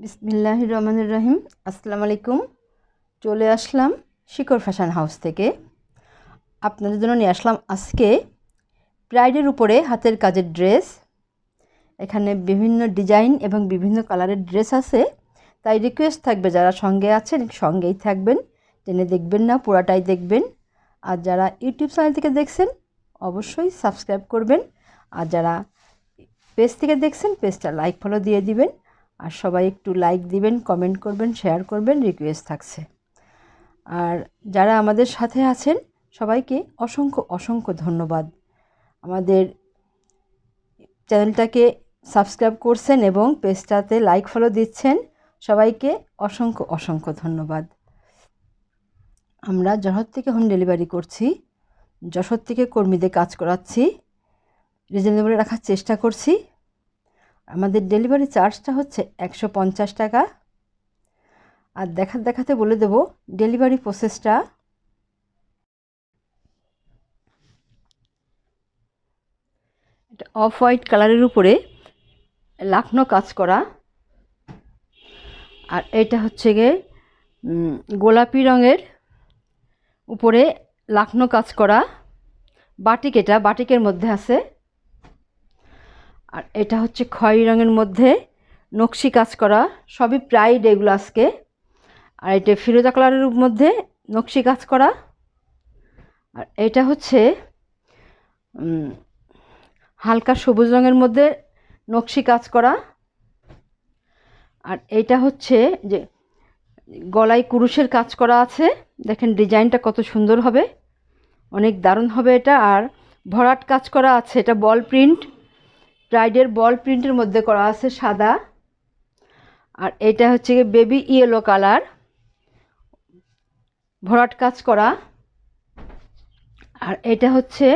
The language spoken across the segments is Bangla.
বিসমিল্লাহ রহমানুর রহিম আসসালামু আলাইকুম চলে আসলাম শিকর ফ্যাশন হাউস থেকে। আপনাদের জন্য নিয়ে আসলাম আজকে ব্রাইডের উপরে হাতের কাজের ড্রেস। এখানে বিভিন্ন ডিজাইন এবং বিভিন্ন কালারের ড্রেস আছে। তাই রিকোয়েস্ট থাকবে যারা সঙ্গে আছেন, সঙ্গেই থাকবেন। টেনে দেখবেন না, পুরাটাই দেখবেন। আর যারা ইউটিউব চ্যানেল থেকে দেখছেন, অবশ্যই সাবস্ক্রাইব করবেন। আর যারা পেজ থেকে দেখছেন, পেজটা লাইক, ফলো দিয়ে দিবেন। আর সবাই একটু লাইক দিবেন কমেন্ট করবেন শেয়ার করবেন রিকোয়েস্ট থাকছে। আর যারা আমাদের সাথে আছেন, সবাইকে অসংখ্য অসংখ্য ধন্যবাদ। আমাদের চ্যানেলটাকে সাবস্ক্রাইব করছেন এবং পেজটাতে লাইক ফলো দিচ্ছেন, সবাইকে অসংখ্য অসংখ্য ধন্যবাদ। আমরা যশোর থেকে হোম ডেলিভারি করছি, যশোর থেকে কর্মীদের কাজ করাচ্ছি রিজনেবলে রাখার চেষ্টা করছি। আমাদের ডেলিভারি চার্জটা হচ্ছে একশো পঞ্চাশ টাকা। আর দেখাতে দেখাতে বলে দেব ডেলিভারি প্রসেসটা। এটা অফ হোয়াইট কালারের উপরে লাখনো কাজ করা। আর এটা হচ্ছে গিয়ে গোলাপি রঙের উপরে লাখনো কাজ করা। বাটিক এটা, বাটিকের মধ্যে আছে। আর এটা হচ্ছে খয়েরি রঙের মধ্যে নকশি কাজ করা, সবই প্রাইড এগুলো আজকে আর এটা ফিরোজা কালারের মধ্যে নকশি কাজ করা। আর এটা হচ্ছে হালকা সবুজ রঙের মধ্যে নকশি কাজ করা। আর এইটা হচ্ছে যে গলায় কুরুশের কাজ করা আছে। দেখেন ডিজাইনটা কত সুন্দর হবে। অনেক দারুণ হবে এটা। আর ভরাট কাজ করা আছে, এটা বল প্রিন্ট। ব্রাইডের বল প্রিন্টের মধ্যে করা আছে সাদা। আর এটা হচ্ছে বেবি ইয়েলো কালার। ভরাট কাজ করা। আর এটা হচ্ছে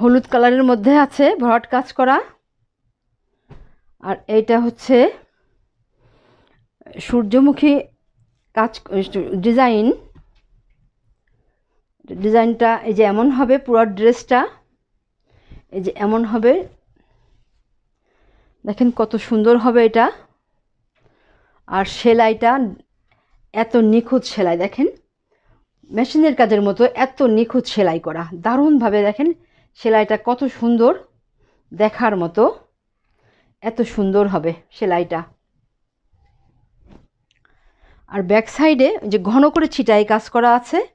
হলুদ কালারের মধ্যে আছে ভরাট কাজ করা। আর এইটা হচ্ছে সূর্যমুখী কাজ, ডিজাইন। ডিজাইনটা এই যে এমন হবে পুরো ড্রেসটা। এই যে এমন হবে দেখেন কত সুন্দর হবে এটা। আর সেলাইটা এত নিখুঁত সেলাই, দেখেন। মেশিনের কাজের মতো এত নিখুঁত সেলাই করা। দারুণভাবে দেখেন সেলাইটা কত সুন্দর দেখার মতো। এত সুন্দর হবে সেলাইটা। আর ব্যাক সাইডে যে ঘন করে ছিটাই কাজ করা আছে,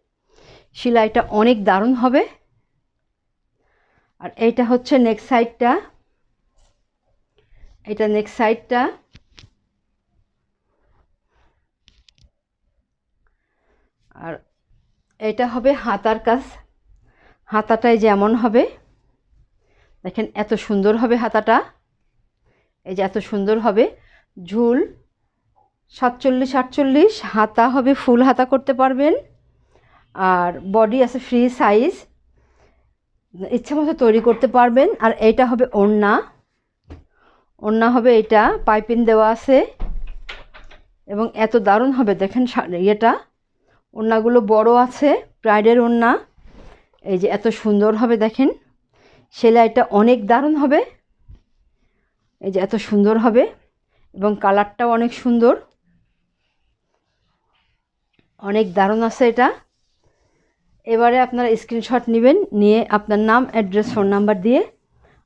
সেলাইটা অনেক দারুণ হবে। আর এইটা হচ্ছে নেক্সট সাইডটা। এটা নেক্সট সাইডটা আর এটা হবে হাতার কাজ। হাতাটাই যেমন হবে, দেখেন এত সুন্দর হবে হাতাটা। এই যে এত সুন্দর হবে, ঝুল সাতচল্লিশ, আটচল্লিশ, হাতা হবে, ফুল হাতা করতে পারবেন। আর বডি আছে ফ্রি সাইজ ইচ্ছা মতো তৈরি করতে পারবেন। আর এইটা হবে ওড়না। ওড়না হবে এটা, পাইপিং দেওয়া আছে। এবং এত দারুণ হবে, দেখেন ইয়েটা। ওড়নাগুলো বড় আছে, প্রাইডের ওড়না। এই যে এত সুন্দর হবে, দেখেন। সেলাইটা অনেক দারুণ হবে। এই যে এত সুন্দর হবে, এবং কালারটাও অনেক সুন্দর। অনেক দারুণ আছে এটা। এবারে আপনারা স্ক্রিনশট নেবেন, নিয়ে আপনার নাম, অ্যাড্রেস, ফোন নাম্বার দিয়ে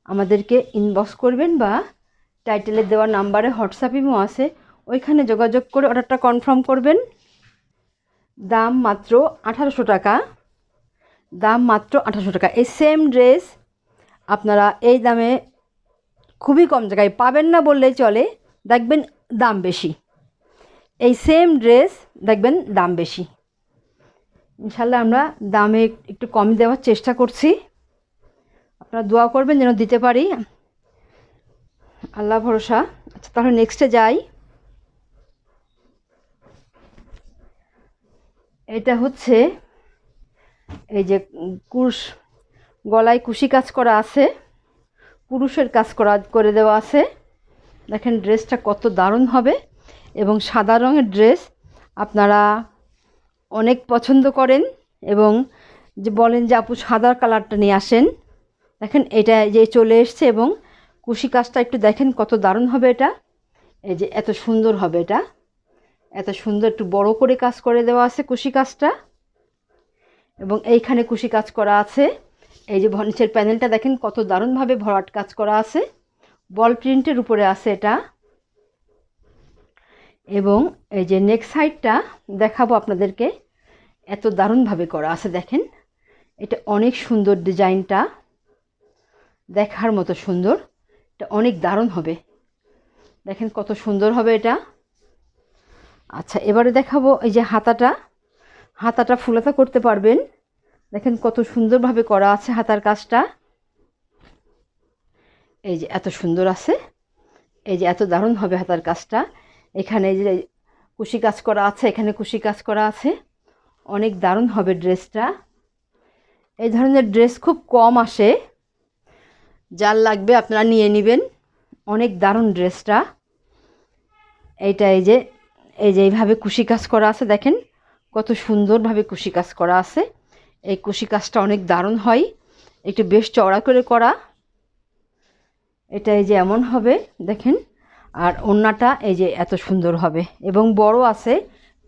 আমাদেরকে ইনবক্স করবেন বা টাইটেলে দেওয়া নাম্বারে হোয়াটসঅ্যাপ ইমো আছে। ওইখানে যোগাযোগ করে অর্ডারটা কনফার্ম করবেন। দাম মাত্র আঠারোশো টাকা। দাম মাত্র আঠারোশো টাকা। এই সেম ড্রেস আপনারা এই দামে খুবই কম জায়গায় পাবেন না বললেই চলে। দেখবেন দাম বেশি। এই সেম ড্রেস দেখবেন দাম বেশি। ইনশাল্লাহ আমরা দামে একটু কম দেওয়ার চেষ্টা করছি। আপনারা দোয়া করবেন যেন দিতে পারি। আল্লাহ ভরসা। আচ্ছা তাহলে নেক্সটে যাই। এটা হচ্ছে এই যে কুশ, গলায় কুশি কাজ করা আছে, পুরুষের কাজ করা করে দেওয়া আছে। দেখেন ড্রেসটা কত দারুণ হবে। এবং সাদা রঙের ড্রেস আপনারা অনেক পছন্দ করেন এবং যে বলেন যে আপু সাদা কালারটা নিয়ে আসেন। দেখেন, এটা যে চলে এসছে এবং কুশি কাজটা একটু দেখেন কত দারুণ হবে এটা। এই যে এত সুন্দর হবে এটা। এত সুন্দর একটু বড় করে কাজ করে দেওয়া আছে কুশি কাজটা। এবং এইখানে কুশি কাজ করা আছে। এই যে নিচের প্যানেলটা দেখেন কত দারুণভাবে ভরাট কাজ করা আছে। বল প্রিন্টের উপরে আছে এটা। এবং এই যে নেক সাইডটা দেখাবো আপনাদেরকে। এত দারুণভাবে করা আছে দেখেন। এটা অনেক সুন্দর ডিজাইনটা। দেখার মতো সুন্দর। এটা অনেক দারুণ হবে। দেখেন কত সুন্দর হবে এটা। আচ্ছা এবারে দেখাবো এই যে হাতাটা। হাতাটা ফুলাতা করতে পারবেন। দেখেন কত সুন্দরভাবে করা আছে হাতার কাজটা। এই যে এত সুন্দর আছে। এই যে এত দারুণ হবে হাতার কাজটা। এখানে এই যে কুশি কাজ করা আছে, এখানে কুশি কাজ করা আছে। অনেক দারুণ হবে ড্রেসটা। এই ধরনের ড্রেস খুব কম আসে। যার লাগবে আপনারা নিয়ে নেবেন। অনেক দারুণ ড্রেসটা। এইটা এই যে এই যে এইভাবে কুশি কাজ করা আছে দেখেন, কত সুন্দরভাবে কুশি কাজ করা আছে। এই কুশি কাজটা অনেক দারুণ হয়। একটু বেশ চওড়া করে করা। এটা এই যে এমন হবে, দেখেন। আর ওড়নাটা এই যে এত সুন্দর হবে। এবং বড় আছে।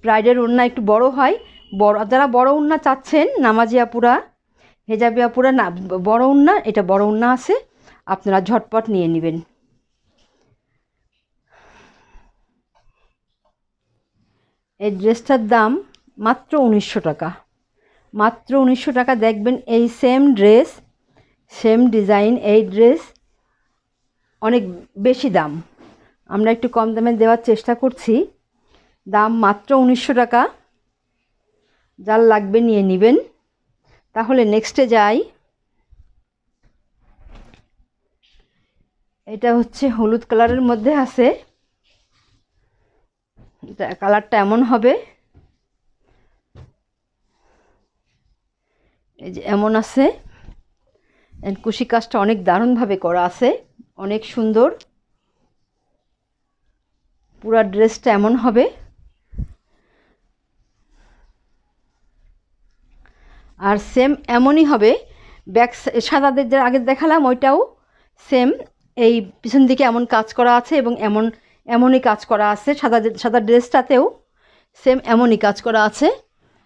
প্রাইডের ওড়না একটু বড় হয়। বড়, যারা বড় ওড়না চাচ্ছেন নামাজি আপুরা হেজাবি আপুরা না, বড় ওড়না, এটা বড় ওড়না আছে। আপনারা ঝটপট নিয়ে নেবেন। এই ড্রেসটার দাম মাত্র উনিশশো টাকা। মাত্র উনিশশো টাকা দেখবেন এই সেম ড্রেস সেম ডিজাইন এই ড্রেস অনেক বেশি দাম। আমরা একটু কম দামে দেওয়ার চেষ্টা করছি। দাম মাত্র উনিশশো টাকা। যার লাগবে নিয়ে নেবেন। তাহলে নেক্সটে যাই। এটা হচ্ছে হলুদ কালারের মধ্যে আছে। কালারটা এমন হবে। এই যে এমন আছে। কুশি কাজটা অনেক দারুণভাবে করা আছে। অনেক সুন্দর। পুরা ড্রেসটা এমন হবে। আর সেম এমনই হবে। ব্যাক সাদাদের যে আগে দেখালাম, ওইটাও সেম এই পিছন দিকে এমন কাজ করা আছে এবং এমন, এমনই কাজ করা আছে। সাদা সাদা ড্রেসটাতেও সেম এমনই কাজ করা আছে।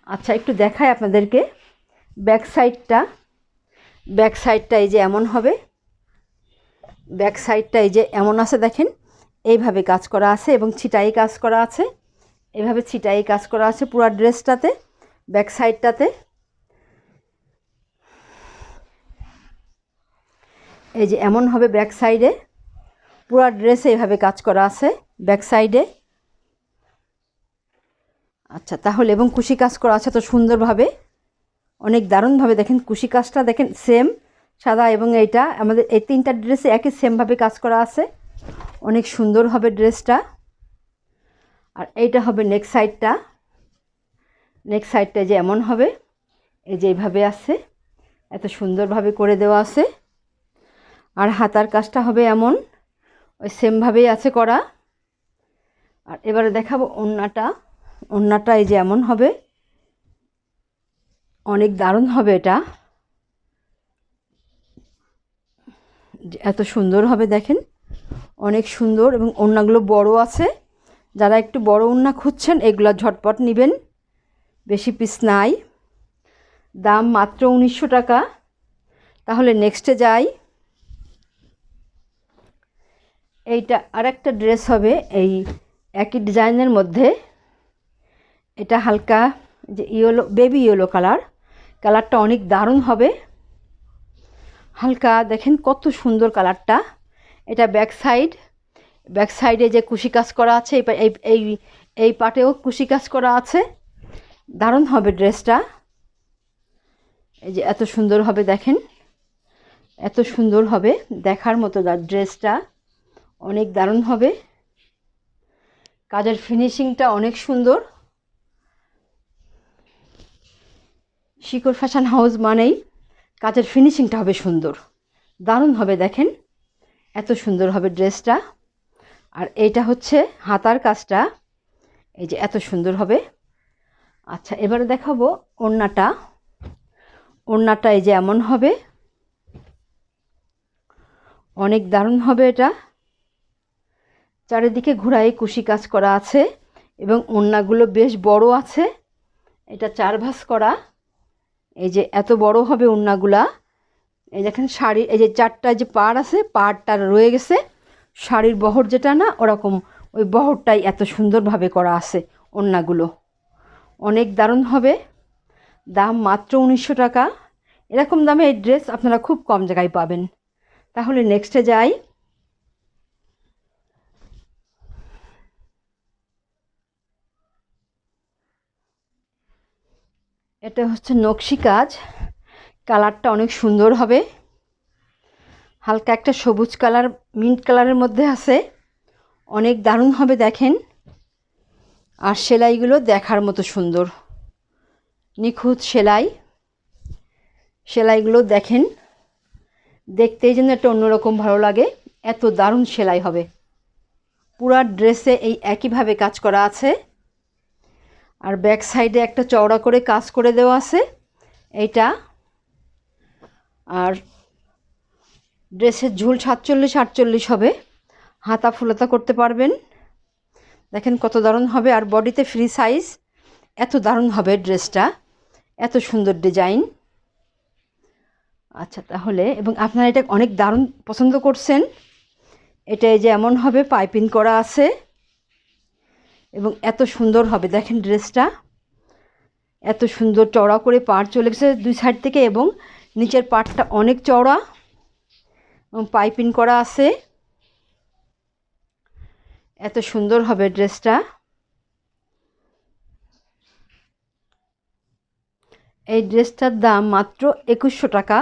আচ্ছা একটু দেখাই আপনাদেরকে। ব্যাক সাইডটা ব্যাক সাইডটা এই যে এমন হবে। ব্যাক সাইডটা এই যে এমন আছে, দেখেন। এইভাবে কাজ করা আছে এবং ছিটাই কাজ করা আছে। এইভাবে ছিটাই কাজ করা আছে পুরো ড্রেসটাতে, ব্যাক সাইডটাতে। এই যে এমন হবে ব্যাক সাইডে। পুরা ড্রেসে এইভাবে কাজ করা আছে ব্যাক সাইডে। আচ্ছা তাহলে এবং কুশি কাজ করা আছে তো সুন্দরভাবে। অনেক দারুণভাবে দেখেন, কুশি কাজটা দেখেন সেম সাদা এবং এইটা। আমাদের এই তিনটা ড্রেসে একই সেমভাবে কাজ করা আছে। অনেক সুন্দর হবে ড্রেসটা। আর এইটা হবে নেক সাইডটা নেক সাইডটা যে এমন হবে, এই যে এইভাবে আছে। এত সুন্দরভাবে করে দেওয়া আছে। আর হাতার কাজটা হবে এমন। ওই সেমভাবেই আছে করা। আর এবারে দেখাবো ওন্নাটা। ওন্নাটা এই যে এমন হবে। অনেক দারুণ হবে এটা। এত সুন্দর হবে দেখেন। অনেক সুন্দর এবং ওড়নাগুলো বড় আছে। যারা একটু বড় ওড়না খুঁজছেন, এগুলো ঝটপট নেবেন। বেশি পিস নাই। দাম মাত্র উনিশশো টাকা। তাহলে নেক্সটে যাই। এইটা আর একটা ড্রেস হবে, এই একই ডিজাইনের মধ্যে। এটা হালকা যে ইয়েলো, বেবি ইয়েলো কালার। কালারটা অনেক দারুণ হবে। হালকা, দেখেন কত সুন্দর কালারটা। এটা ব্যাক সাইড, ব্যাক সাইডে যে কুশি কাজ করা আছে, এই এই এই পাটেও কুশি কাজ করা আছে। দারুণ হবে ড্রেসটা। এই যে এত সুন্দর হবে, দেখেন। এত সুন্দর হবে দেখার মতো ড্রেসটা। অনেক দারুণ হবে। কাজের ফিনিশিংটা অনেক সুন্দর। শিকড় ফ্যাশন হাউস মানেই কাজের ফিনিশিংটা হবে সুন্দর। দারুণ হবে দেখেন, এত সুন্দর হবে ড্রেসটা আর এইটা হচ্ছে হাতার কাজটা, এই যে এত সুন্দর হবে। আচ্ছা এবারে দেখাবো ওড়নাটা। ওড়নাটা এই যে এমন হবে। অনেক দারুণ হবে এটা। চারিদিকে ঘোড়ায় কুশি কাজ করা আছে এবং ওড়নাগুলো বেশ বড় আছে। এটা চার ভাঁজ করা। এই যে এত বড় হবে ওড়নাগুলা এই দেখেন শাড়ি, এই যে চারটা যে পাড় আছে, পাড়টা রয়ে গেছে। শাড়ির বহর যেটা না, ওরকম ওই বহরটাই এত সুন্দরভাবে করা আছে ওড়নাগুলো অনেক দারুণ হবে। দাম মাত্র উনিশশো টাকা। এরকম দামে এই ড্রেস আপনারা খুব কম জায়গায় পাবেন। তাহলে নেক্সটে যাই। এটা হচ্ছে নকশি কাজ। কালারটা অনেক সুন্দর হবে। হালকা একটা সবুজ কালার মিন্ট কালারের মধ্যে আছে। অনেক দারুণ হবে দেখেন। আর সেলাইগুলো দেখার মতো সুন্দর। নিখুঁত সেলাই। সেলাইগুলো দেখেন। দেখতেই যেন একটা অন্যরকম ভালো লাগে। এত দারুণ সেলাই হবে। পুরা ড্রেসে এই একইভাবে কাজ করা আছে। আর ব্যাক সাইডে একটা চওড়া করে কাজ করে দেওয়া আছে, এইটা। আর ড্রেসের ঝুল সাতচল্লিশ, আটচল্লিশ হবে। হাতা ফুলাতা করতে পারবেন। দেখেন কত দারুণ হবে। আর বডিতে ফ্রি সাইজ এত দারুণ হবে ড্রেসটা এত সুন্দর ডিজাইন আচ্ছা তাহলে, এবং আপনারা এটা অনেক দারুণ পছন্দ করছেন। এটা এই যে এমন হবে, পাইপিং করা আছে। এবং এত সুন্দর হবে। দেখেন ড্রেসটা। এত সুন্দর চওড়া করে পাড় চলে গেছে দুই সাইড থেকে এবং নিচের পাটটা অনেক চওড়া এবং পাইপিং করা আছে। এত সুন্দর হবে ড্রেসটা। এই ড্রেসটার দাম মাত্র একুশশো টাকা।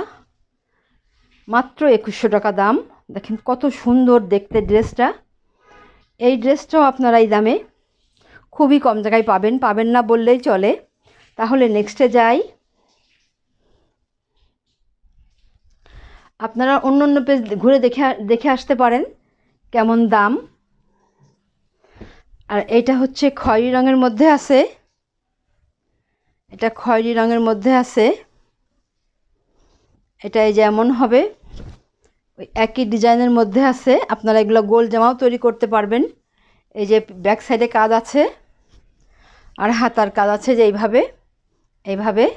মাত্র একুশশো টাকা দাম। দেখেন কত সুন্দর দেখতে ড্রেসটা। এই ড্রেসটাও আপনারা এই দামে খুবই কম জায়গায় পাবেন পাবেন না বললেই চলে। তাহলে নেক্সটে যাই। আপনারা অন্য অন্য পেজ ঘুরে দেখে দেখে আসতে পারেন কেমন দাম। আর এটা হচ্ছে খয়েরি রঙের মধ্যে আছে। এটা খয়েরি রঙের মধ্যে আছে। এটা এই যেমন হবে, ওই একই ডিজাইনের মধ্যে আছে। আপনারা এগুলো গোল জামাও তৈরি করতে পারবেন। এই যে ব্যাক সাইডে কাজ আছে। আর হাতার কাজ আছে যে এইভাবে এইভাবে।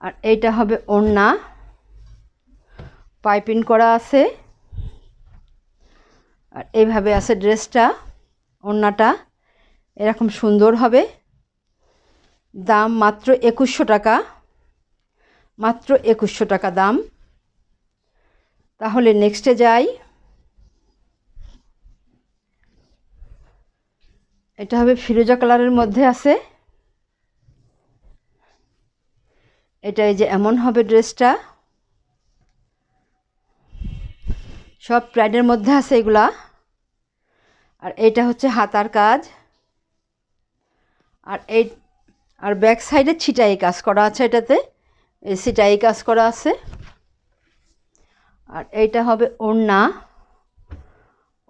আর এইটা হবে ওড়না। পাইপিং করা আছে। আর এইভাবে আছে ড্রেসটা, ওড়নাটা। এরকম সুন্দর হবে। দাম মাত্র একুশশো টাকা। মাত্র একুশশো টাকা দাম। তাহলে নেক্সটে যাই। এটা হবে ফিরোজা কালারের মধ্যে আছে। এটা এই যে এমন হবে ড্রেসটা। সব প্রাইডের মধ্যে আছে এগুলা। আর এইটা হচ্ছে হাতার কাজ। আর এই, আর ব্যাক সাইডে ছিটাই কাজ করা আছে এটাতে। এই ছিটাই কাজ করা আছে। আর এইটা হবে ওড়না।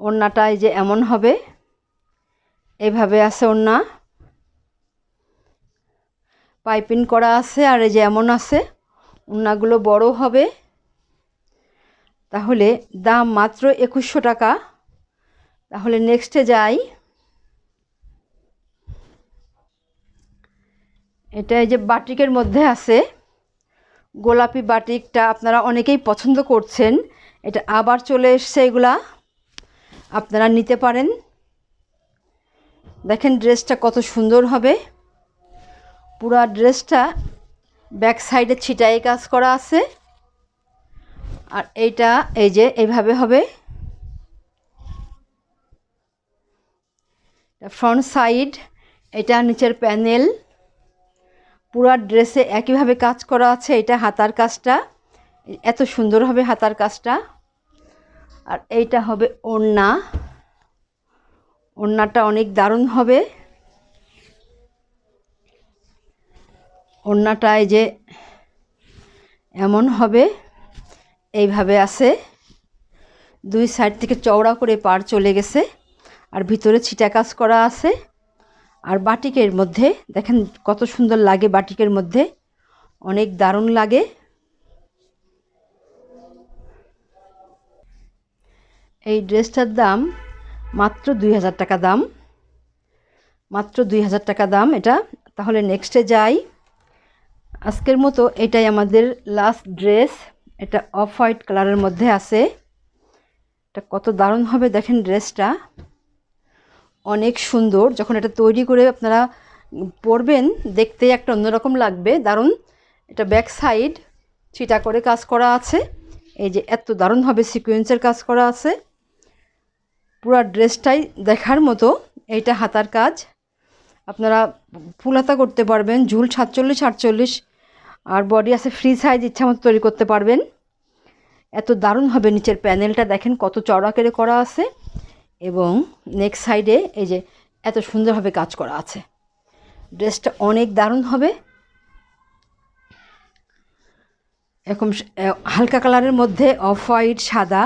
ওড়নাটা এই যে এমন হবে। এইভাবে আছে ওড়না। পাইপিং করা আছে আর এই যে এমন আছে, ওড়নাগুলো বড় হবে। তাহলে দাম মাত্র একুশশো টাকা। তাহলে নেক্সটে যাই। এটা এই যে বাটিকের মধ্যে আছে। গোলাপি বাটিকটা আপনারা অনেকেই পছন্দ করছেন। এটা আবার চলে এসছে এগুলা। আপনারা নিতে পারেন। দেখেন ড্রেসটা কত সুন্দর হবে। পুরা ড্রেসটা ব্যাক সাইডে ছিটাই কাজ করা আছে। আর এইটা এই যে এইভাবে হবে। ফ্রন্ট সাইড, এটা নিচের প্যানেল। পুরা ড্রেসে একইভাবে কাজ করা আছে, এটা হাতার কাজটা। এত সুন্দর হবে হাতার কাজটা। আর এইটা হবে ওড়না। ওড়নাটা অনেক দারুণ হবে। ওড়নাটা এই যে এমন হবে, এইভাবে আছে। দুই সাইড থেকে চওড়া করে পার চলে গেছে, আর ভিতরে ছিটা কাজ করা আছে। আর বাটিকের মধ্যে, দেখেন কত সুন্দর লাগে বাটিকের মধ্যে, অনেক দারুণ লাগে। এই ড্রেসটার দাম মাত্র দুই হাজার টাকা দাম। মাত্র দুই হাজার টাকা দাম এটা। তাহলে নেক্সটে যাই। আজকের মতো এটাই আমাদের লাস্ট ড্রেস এটা অফ হোয়াইট কালারের মধ্যে আছে। এটা কত দারুণ হবে দেখেন ড্রেসটা অনেক সুন্দর। যখন এটা তৈরি করে আপনারা পরবেন দেখতে একটা অন্যরকম লাগবে, দারুণ। এটা ব্যাক সাইড ছিটা করে কাজ করা আছে। এই যে এত দারুণভাবে সিকোয়েন্সের কাজ করা আছে। পুরো ড্রেসটাই দেখার মতো। এইটা হাতার কাজ। আপনারা ফুল হাতা করতে পারবেন, ঝুল সাতচল্লিশ, আটচল্লিশ, আর বডি আছে ফ্রি সাইজ ইচ্ছা মতো তৈরি করতে পারবেন। এত দারুণ হবে নিচের প্যানেলটা, দেখেন কত চড়া করে করা আছে। এবং নেক্সট সাইডে এই যে এত সুন্দরভাবে কাজ করা আছে। ড্রেসটা অনেক দারুণ হবে। এরকম হালকা কালারের মধ্যে অফ হোয়াইট সাদা,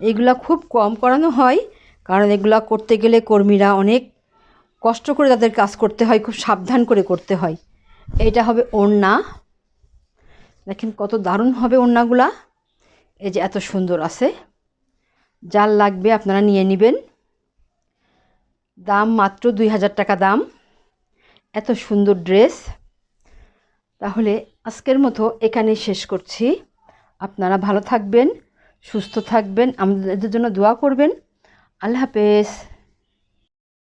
এগুলা খুব কম করানো হয়। কারণ এগুলা করতে গেলে কর্মীরা অনেক কষ্ট করে তাদের কাজ করতে হয়, খুব সাবধান করে করতে হয়। এটা হবে ওড়না। দেখেন কত দারুণ হবে ওড়নাগুলা। এই যে এত সুন্দর আছে। যার লাগবে আপনারা নিয়ে নেবেন। দাম মাত্র দুই হাজার টাকা দাম। এত সুন্দর ড্রেস। তাহলে আজকের মতো এখানেই শেষ করছি। আপনারা ভালো থাকবেন, সুস্থ থাকবেন, আমাদের জন্য দোয়া করবেন। আল্লাহ হাফেজ